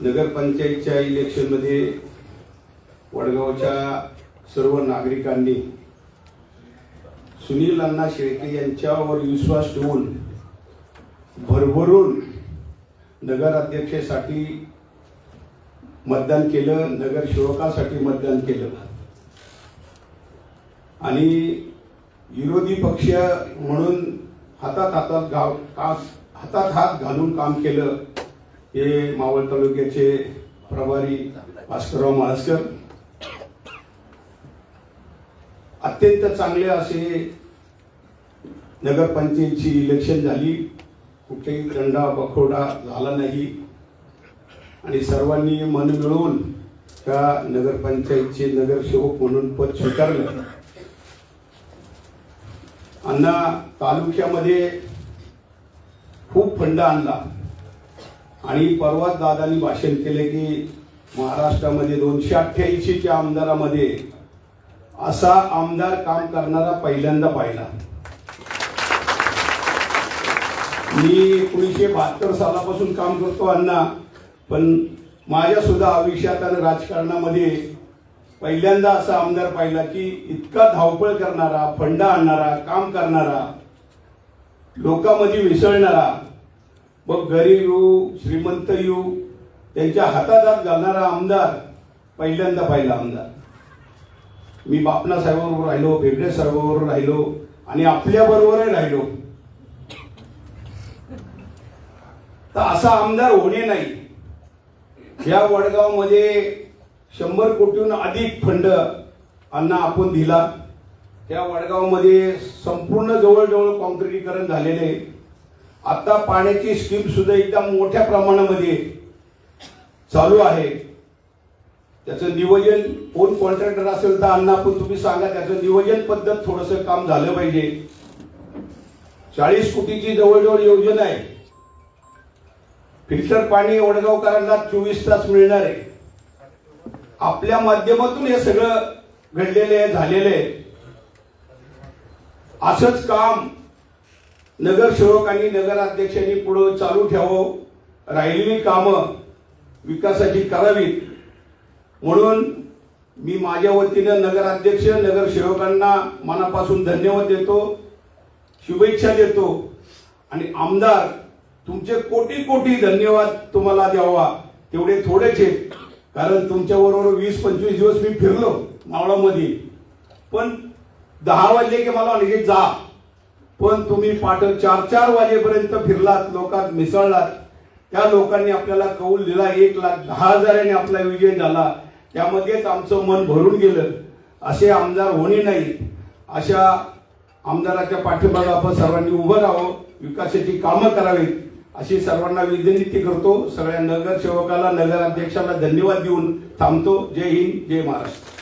नगरपंचायतच्या इलेक्शनमध्ये वडगावच्या सर्व नागरिकांनी सुनील अण्णा शेळके यांच्यावर विश्वास ठेवून भरभरून नगराध्यक्षासाठी मतदान केलं नगरसेवकासाठी मतदान केलं. आणि विरोधी पक्ष म्हणून हातात हातात गाव का हातात हात घालून काम केलं. हे मावळ तालुक्याचे प्रभारी भास्करराव महाळसकर अत्यंत चांगले असे नगरपंचायतची इलेक्शन झाली. कुठेही दंडा बखोडा झाला नाही. आणि सर्वांनी मन मिळवून त्या नगरपंचायतचे नगरसेवक म्हणून पद स्वीकारलं. अण्णा तालुक्यामध्ये खूप फंड आणला. आणि परवाच दादानी भाषण केले की महाराष्ट्रामध्ये दोनशे अठ्ठ्याऐंशीच्या आमदारामध्ये असा आमदार काम करणारा पहिल्यांदा पाहिला. मी एकोणीसशे बहात्तर सालापासून काम करतो अण्णा पण माझ्या सुद्धा आयुष्यात आणि राजकारणामध्ये पहिल्यांदा असा आमदार पाहिला की इतका धावपळ करणारा फंडा आणणारा काम करणारा लोकांमध्ये मिसळणारा मग गरीब येऊ श्रीमंत येऊ त्यांच्या हातात हात घालणारा आमदार पहिल्यांदा पाहिला आमदार. मी बापना साहेबांवर राहिलो भेगडे साहेबांवर राहिलो आणि आपल्याबरोबरही राहिलो. तर असा आमदार होणे नाही. या वडगावमध्ये शंभर कोटीहून अधिक फंड अण्णा आपण दिला. त्या वडगावमध्ये संपूर्ण जवळजवळ कॉन्क्रिटीकरण झालेले आहे. आता पाण्याची स्कीम सुद्धा एकदम मोठ्या प्रमाणामध्ये चालू आहे. त्याचं नियोजन कोण कॉन्ट्रॅक्टर असेल तर अण्णा पण तुम्ही सांगा त्याचं नियोजन पद्धत थोडंसं काम झालं पाहिजे. चाळीस कोटीची जवळजवळ योजना आहे. फिल्टर पाणी वडगावकरांना चोवीस तास मिळणार आहे. आपल्या माध्यमातून हे सगळं घडलेले आहे झालेले आहे. असंच काम नगरसेवकांनी नगराध्यक्षांनी पुढं चालू ठेवावं. राहिलेली कामं विकासाची करावीत. म्हणून मी माझ्या वतीनं नगराध्यक्ष नगरसेवकांना मनापासून धन्यवाद देतो शुभेच्छा देतो आणि आमदार तुमचे कोटी कोटी धन्यवाद तुम्हाला द्यावा. तेवढे थोडेच आहेत कारण तुमच्याबरोबर वीस पंचवीस दिवस मी फिरलो मावळामध्ये. पण दहा वाजले की मला म्हणजे जा. पण तुम्ही पाठ चार चार वाजेपर्यंत फिरलात लोकात मिसळलात. त्या लोकांनी आपल्याला कौल दिला एक लाख दहा हजाराने आपला विजय झाला. त्यामध्येच आमचं मन भरून गेलं. असे आमदार होणे नाही. अशा आमदाराच्या पाठीमागे आपण सर्वांनी उभं राहावं विकासाची कामं करावीत अशी सर्वांना विनंती करतो. सगळ्या नगरसेवकाला नगराध्यक्षाला धन्यवाद देऊन थांबतो. जय हिंद जय महाराष्ट्र.